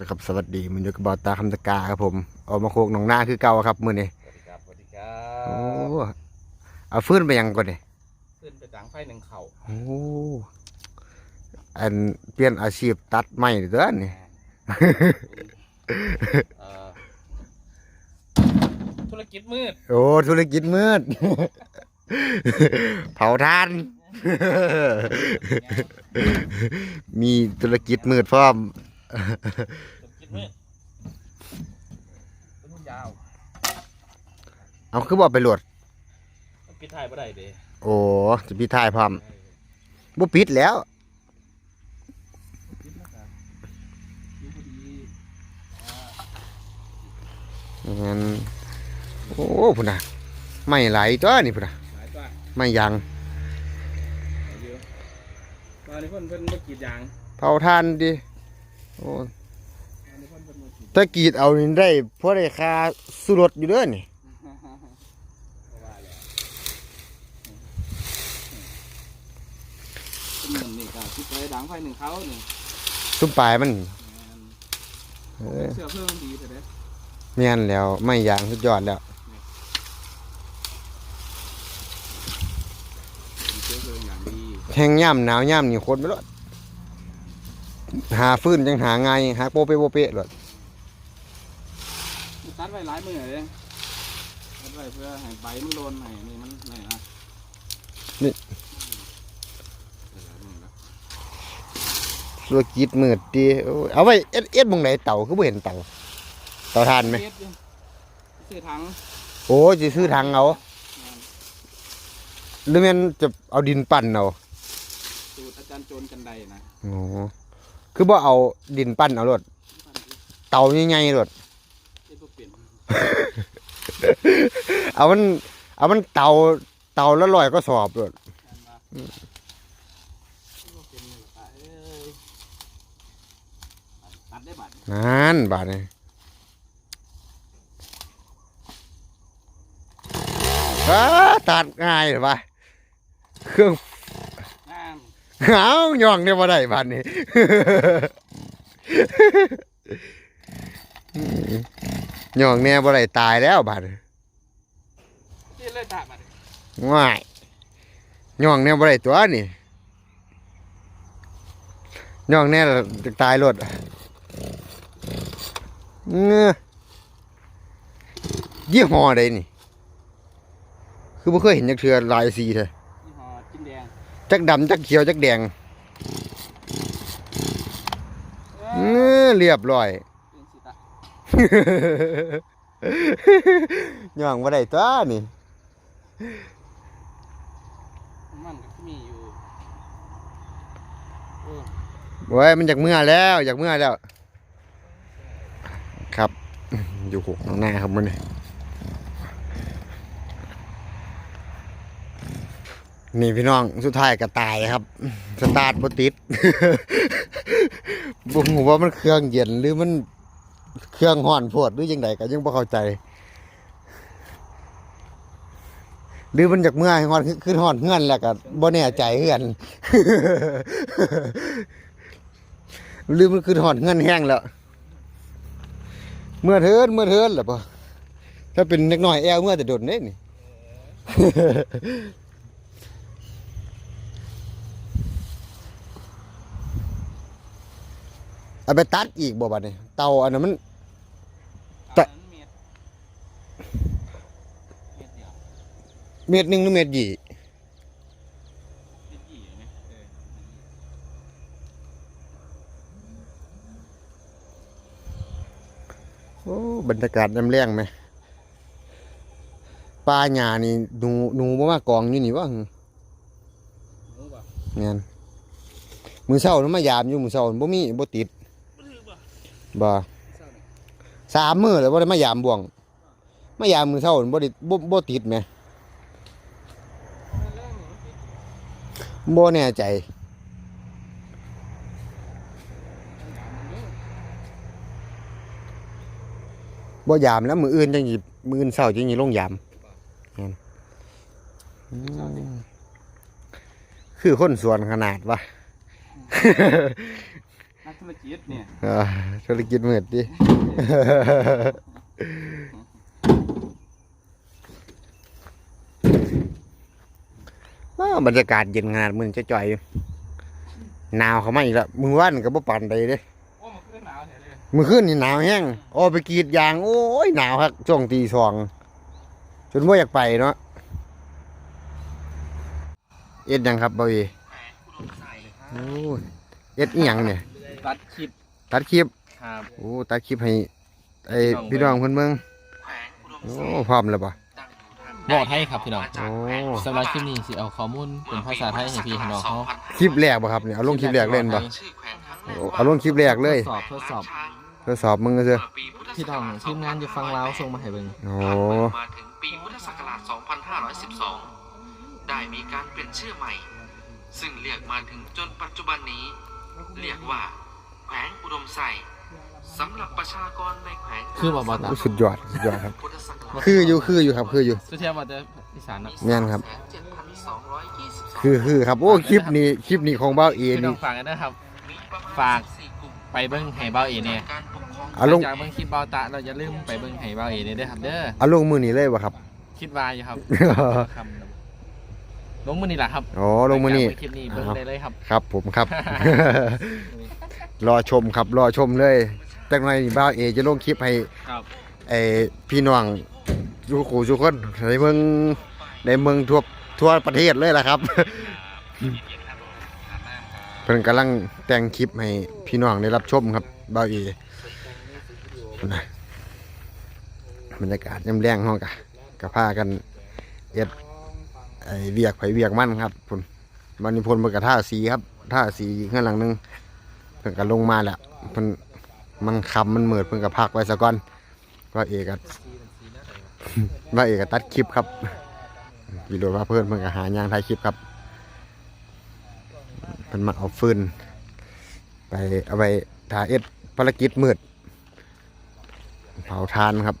นะครับสวัสดีมันอยู่กับบอตาคำตะกาครับผมออกมาโคกหนองนาคือเก่าครับมื้อนี้สวัสดีครับสวัสดีครัโอ้บเอาฟื้นไปยังก่อนนี่ขึ้นไปดังไฟหนึ่งเข่าโอ้อันเปลี่ยนอาชีพตัดไม้เด้อนี่ เอ่อธุรกิจมืดโอ้ธุรกิจมืด เผาทาน มีธุรกิจมืดพร้อม ธุรกิจมืดต้นยาวเอาคือบ่ไปโหลดปิดท้ายบ่ได้เด้โอ้จะพี่ทายพร้อมบ่ปิดแล้วปิดแล้วกันอยู่พอดีงั้นโอ้พุ่นน่ะไม่ไหลตัวนี่พุ่นน่ะหลายตัวไม่ยังหลายเยอะตอนนี้เพิ่นเพิ่นมากรีดยางเผาทานดิ โอ้ตอนนี้เพิ่นเพิ่นมากรีดถ้ากรีดเอานี่ได้เพราะได้ค่าสุรสอยู่เด้อนี่เพราะว่าแล้วอืมอืมนี่ก็คิดไปดังไฟหนึ่งเขาหนึ่งซุมปลายมันเออเสื้อเพิ่มดีแต่เด้แม่นแล้วไม่ยางสุดยอดแล้วเสื้อเพิ่มอย่างดีแห้งย่ำหนาวย่ำนี่คนไปรถ หาฟื้นจังหาไงายหาโปเปโปเปะรถตัดไว้หลายมือเลยตัดไว้เพื่อให้ใบมันโลนให้นี่มันไหนนะเออนี่นะธุรกิจมืดดีโอ้ยเอาไว้เอ็ดเอ็ดหมองไหนเต่าคือบ่เห็นเต่าเต่าทานไหมเฮ็ดอยู่ซื้อถังโอ้สิซื้อถังเอาหรือแม่นจะเอาดินปั่นเอาสูตรอาจารย์โจรกันไดนะโอ้ คือบ่เอาดินปั้นเอารถเตาใหญ่ๆรถเอามัน เอามันเตาเตาละร้อยก็สอบรถแม่นบ่เฮ็ดบ่เป็นนี่ล่ะเอ้ยตัดได้บัดนั่นบาดนี่อ้าตัดง่ายเหรอวะเครื่องามหาย่องเนี่ยบ่ได้บาดนี้ย่องเนี่ยบ่ได้ตายแล้วบาดนี้ที่เลยตัดบัดง่ายย่องเนี่ยบ่ได้ตัวนี่ย่องเนี่ยจะตายรถเงื้อยี่ห้อใดนี่ คือบ่เคยเห็นจักเทือลายสีเถอะ ยี่ห้อจิ้มแดง จักดำจักเขียวจักแดงเอเงื้อเรียบร้อยเป็นสิตะย่องบ่ได้ตัวนี่มันก็มีอยู่โอ้โอ้ยมันจากเมื่อแล้วจากเมื่อแล้ว ครับ อยู่หกข้างหน้าครับมันนี่ นี่พี่น้องสุดท้ายก็ตายครับ สตาร์ทบติดบ่ฮู้ว่ามันเครื่องเย็นหรือมันเครื่องห้อนโพดหรือยังไงก็ยังบ่เข้าใจ หรือมันจากเมื่อให้ฮ้อนขึ้นฮ้อนเฮือนแล้วก็บ่แน่ใจเฮือนหรือมันคือห่อดเงินแห้งแล้วเมื่อเทินเมื่อเทินแหละปะถ้าเป็นเล็กน้อยแอลเมื่อแต่โดดเด้นี่ เอาไปตัดอีกบ่บัดนี้เตาอันนั้นมันแต่อันนั้นเม็ดเม็ดเดียวเม็ดหนึ่งหรือเม็ดยี่เม็ดกี่ไหมเออโอ้บรรยากาศน้ำแรงไหมปลาหญ้านี่หนูหนูบ่มากองอยู่นี่วะรู้ป่ะเงี้ยมือเศร้านั้นมายามอยู่มือเศร้าบ่มีบ่ติดรู้ป่ะ บ่สามมือแล้วบ่ได้มายามบ่วงมายามมือเช้าบ่ได้บ่บ่ติดแหมมันเรื่องนี้มันติดบ่แน่ใจบ่ยามแล้วมืออื่นจังสิบมืออื่นเช้าจังสิลงยามนั่นอืมคือคนสวนขนาดวะ นนักธุรกิจเนี่ยอ่าธุรกิจมืดดิว้าวบรรยากาศเย็นขนาดมึงจะจ่อยอยู่หนาวเข้ามาอีกแล้วมือว่านกับบ่ปานใดเด้โอ้มันขึ้นหนาวแท้เลยมือขึ้นนี่หนาวแห้งโอ้ไปกรีดยาง โอ้ยหนาวครับช่วงตีสองจนว่าอยากไปเนาะเอ็ดหยังครับบ่าวเอโอ้ยเอ็ดอีหยังเนี่ย ตัดคลิปตัดคลิปครับโอ้ตัดคลิปให้ไอ้พี่น้องเพิ่นเบิ่งโอ้พร้อมแล้วปะบอกไทยครับพี่น้องโอ้สำหรับคลิปนี้สิเอาข้อมูลเป็นภาษาไทยให้พี่ให้น้องเขาคลิปแรกบ่ครับเนี่ยเอาลงคลิปแรกเล่นบ่โอ้เอาลงคลิปแรกเลยสอบทดสอบทดสอบมึงก็เถอะพี่น้องทีมงานอยู่ฟังลาวส่งมาให้เบิ่งโอ้มาถึงปีพุทธศักราช2512 ได้มีการเปลี่ยนชื่อใหม่ ซึ่งเรียกมาถึงจนปัจจุบันนี้ เรียกว่า แขวงอุดมไซสำหรับประชากรในแขวงคือบ่บ่ตา สุดยอดสุดยอดครับ พุทธศักราชคืออยู่คืออยู่ครับ คืออยู่ สุเทียบว่าจะอีสานเนาะแม่นครับ7,222คือคือครับโอ้คลิปนี้คลิปนี้ของบ้าวเอพี่น้อนี่ งฝากกันนะครับ มีประมณฝาก 14กลุ่มไปเบิ่งให้เบ้าเอเนี่ยการปกครองเอาลงจากเบิ่งคลิปเบ้าตาเราอย่าลืมไปเบิ่งให้เบ้าเอเนี่ยเด้อครับเด้อ เอาลงมือนี้เลยบ่ครับ คิดว่าอยู่ครับครับ ลงมือนี่แหละครับอ๋อลงมือนี้จากคลิปนี้เบิ่งได้เลยครับ ครับผมครับ รอชมครับรอชมเลยจักหน่อยนี่บ้าวเอจะลงคลิปให้ครับไอ้พี่น้องทุกคู่ทุกคนในเมืองในเมืองทั่วทั่วประเทศเลยล่ะครับเพิ่นกำลังแต่งคลิปให้พี่น้องได้รับชมครับบ่าวเอนะบรรยากาศยามแรงห้องกะกะพากันเอ็ด ไอ้เวียกไผเวียกมันครับพุ่นวันนี้พลเพิ่นกะท่าสีครับท่าสีข้างหลังหนึงเพิ่นก็ลงมาแหล้วเพิ่นมันคำมันเหมือดเพิ่นก็พักไว้ซะก่อนว่าเอกัว่าเอกตัดคลิปครับวิดีโอว่าเพื่อนเพิ่นก็หายางถ่ายคลิปครับเพิ่นมาเอาฟืนไปเอาไปถ่ายเอ็ดภารกิจมืดเผาทานครับ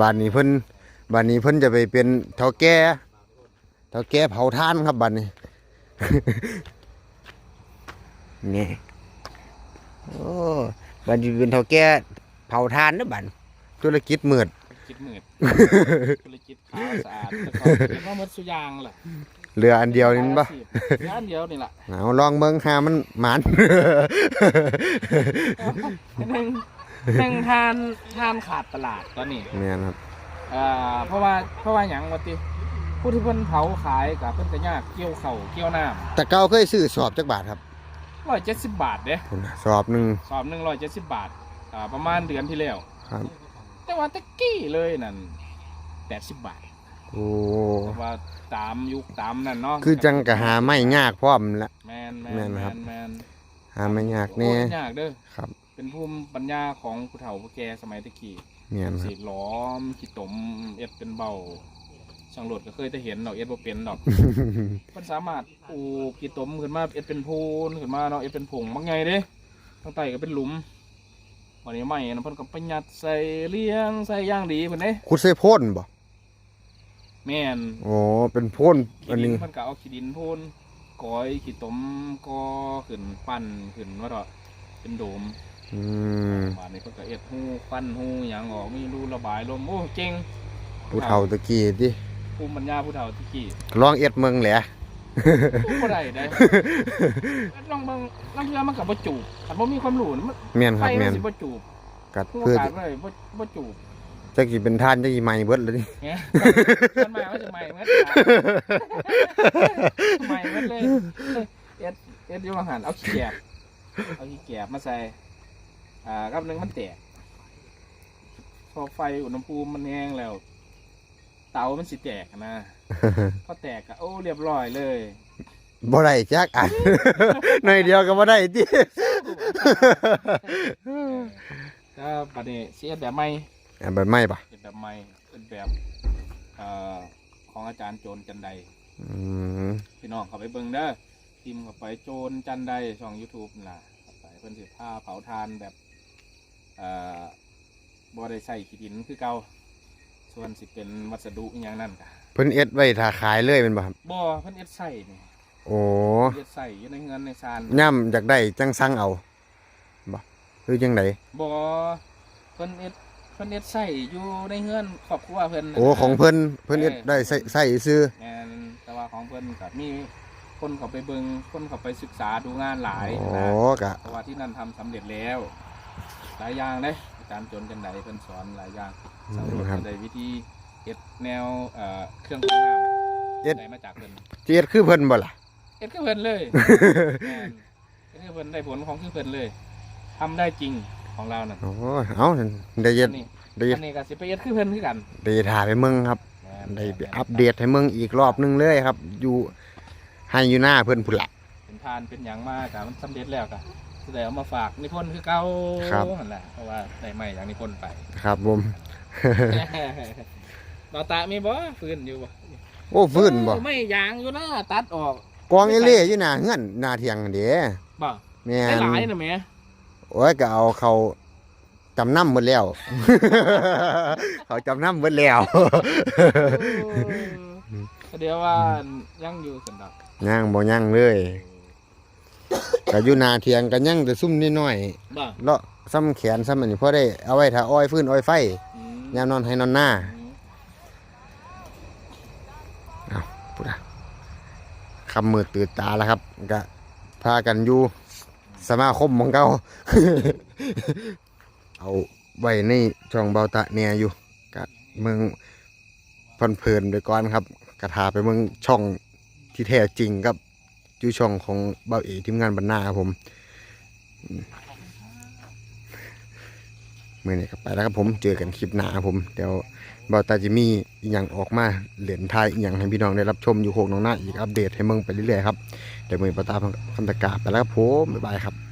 บ้านนี้เพิ่น บ้านนี้เพิ่นจะไปเป็นเท่าแก่เท่าแก่เผาทานครับบ้านนี้ นี่โอ้บ้านนี้เป็นเท่าแก่เผาทานนะบ้านธุรกิจมืดคิดมืดธุรกิจขาวสะอาดแต่ก่อนคิดว่าหมดสุอยางแหละเรืออันเดียวนี่ปะเรืออันเดียวนี่แหละเอาลองเบิ่งหามันหมานหนึ่งหนึ่งทานทานขาดตลาดตอนนี้เนี่ยครับ อ่าเพราะว่าเพราะว่าหยังวะติผู้ที่เพิ่นเผาขายกับเพิ่นก็ยากเกี่ยวเข่าวเกี่ยวน้แต่เก่าเคยซื้อสอบจักบาทครับำร้อยเจ็ดสิบบาทเด้พุ่นน่ะสอบหนึ่งสอบหนึ่งร้อยเจ็ดสิบบาทอ่าประมาณเดือนที่แล้ว ครับ แต่ว่าตะกี้เลยนั่นแปดสิบบาทโอ้แต่ว่าตามยุคตามนั่นเนาะคือจังกะหาไม่ยากพร้อมละ แมนแมแม่นนแมครับ นแมนหาไม่ยากโอ้แน่ยยากเด้อครับ เป็นภูมิปัญญาของผู้เฒ่าผู้แก่สมัยตะกี้ เนี่ยคสีรับล้อมขีดตมเอ็ดเป็นเบาช่างโหลดก็เคยจะเห็นดอกเอ็ดบ่เป็นดอก มันสามารถปลูกขีดตมขึ้นมาเอ็ดเป็นพูนขึ้นมาเนาะเอ็ดเป็นผงบางไงเด้ข้างใต้ก็เป็นหลุมวันนี้ไม่นะเพิ่นก็ไปยัดใส่เลี้ยงใส่อย่างดีเพิ่นเด้ขุดใส่โพ่นบ่แม่นโอ้เป็นโพ่นอัขี้นดินี้นเพิ่นก็เอาขี้ดินพูนก้อยขีดตมกอขึ้นปั้นขึ้นว่าเถอะเป็นโดม อืมบานนี้เพิ่นก็เอ็ดหูปั้นหูหยังออกมีรูระบายลมโอ้เก่งผู้เฒ่าตะกี้ติภูมิปัญญาผู้เฒ่าที่กี้ลองเอ็ดเมืองแหละบ่ได้ได้ลองเบิ่งลางเทื่อมันก็บ่จูบคันบ่มีความรู้มันแม่นคไฟรับมัแม่นนสิบ่จูบกัดผู้เพื่อกาศเลยบ่บ่จูบจักสิเป็นท่านจักสิใหม่เบิดเลยนี่แหมมันมามันจะใหม่เมื่อใหม่เมื่อเลยเอ็ดเอ็ดอยู่อาหารเอาขี้แกบเอาขี้แกบมาใส่ อ่ากับหนึงมันแตกพอไฟอุณหภูมิมันแห้งแล้ว เตามันสิแตกนะ พอแตกก็โอ้เรียบร้อยเลยบ่ได้จักอัน หน่อยเดียวก็บ่ได้ติก็บัดนี้สิเอ็ดแบบใหม่อันแบบไม่ปะเอ็ดแบบใหม่เอ็ดแบบเอ่อของอาจารย์โจรจันไดอืมพี่น้องเขาไปเบิ่งเด้อพิมพ์เข้าไปโจรจันไดช่อง YouTube น่ะเข้าไปเพิ่นสิผ้าเผาทานแบบเอ่อ บ่ได้ใส่ขี้ดินคือเก่าส่วนสิเป็นวัสดุอหย่างนั้นก็เพิ่นเอ็ดไว้ถ้าขายเลยแม่นบ่ครับ บ่เพิ่นเอ็ดใส่นี่โอ้เฮ็ดใส่อยู่ในเงินในซานย่ำอยากได้จังสั่งเอาบ่หรือจังไดบ่เพิ่นเอ็ดเพิ่นเอ็ดใส่อยู่ในเฮือนครอบครัวเพิ่นโอ้ของเพิ่นเพิ่นเอ็ดได้ใส่ใส่ซื้อแม่นแต่ว่าของเพิ่นก็มีคนเขาไปเบิ่งคนเขาไปศึกษาดูงานหลายโอ้นะกะเพราะว่าที่นั่นทำสำเร็จแล้ว หลายอย่างเด้อาจารย์จนจังไดเพิ่นสอนหลายอย่างสำรวจครับได้วิธีเฮ็ดแนวเอ่อเครื่องกรองน้ำเอ็ด ได้มาจากเพิ่นสิเอ็ดคือเพิ่นบ่ล่ะเฮ็ดคือเพิ่นเลยแม่นเฮ็ดคือเพิ่นได้ผลของคือเพิ่นเลยทำได้จริงของเรานั่นโอ้ยเอ้าได้เย็อัดนนี้ได้เย็ดอันนี้ก็สิไปเฮ็ดคือเพิ่นคือกันได้ถ่ายไปเมืองครับ แม่นได้ไปอัปเดตให้เมืองอีกรอบหนึงเลยครับ อยู่ให้อยู่หน้าเพิ่นพุ่นละเป็นทานเป็นหยังมากะมันสำเร็จแล้วก็สิ ได้เอามาฝากนิพนธ์คือเก่าครับ นั่นแหละเพราะว่าได้ใหม่อย่างนิพนธ์ไปครับผมบาตามีบ่ฟื้นอยู่บ่โอ้ฟื้นบ่เออไม่ยางอยู่นะตัดออกกองเอเล่อยู่หน้าเฮือนหน้าเถียงนั่นเด้บ่แม่ได้นหลายนะแหม่โอ้ยก็เอาเขาจำนำหมดแล้ว เขาจำนำหมดแล้วก็เดี๋ยวว่ายังอยู่สันดอก ย่างบ่ย่างเลย ก็อยู่หนาเทียงก็ย่างแต่ซุ่มนิดหน่อยบ่ๆเลาะซ้ำแขนซ้ำอันนี้พอได้เอาไว้ถ้าอ้อยฟื้นอ้อยไฟอืมยามนอนให้นอนหน้าอืมพุทธะคำมือตื่นตาแล้วครับก็พากันอยู่สมาคมของเขาเอาไว้ในช่องเบาตะเนี่ยอยู่ก็เมืองพันเพลินๆไปก่อนครับกระทาไปเมืองช่องที่แท้จริงครับ อยู่ช่องของเบาเอทีมงานบรรณาครับผมเมื่อนี้ก็ไปแล้วครับผมเจอกันคลิปหน้าครับผมเดี๋ยวบอตาจิมีอย่างออกมาเหรียญไทยอย่างให้พี่น้องได้รับชมอยู่โคกน้องหน้าอีกอัปเดตให้เมืองไปเรื่อยๆครับเดี๋ยวมือปตาคำตะกาไปแล้วครับผมบ๊ายบายครับ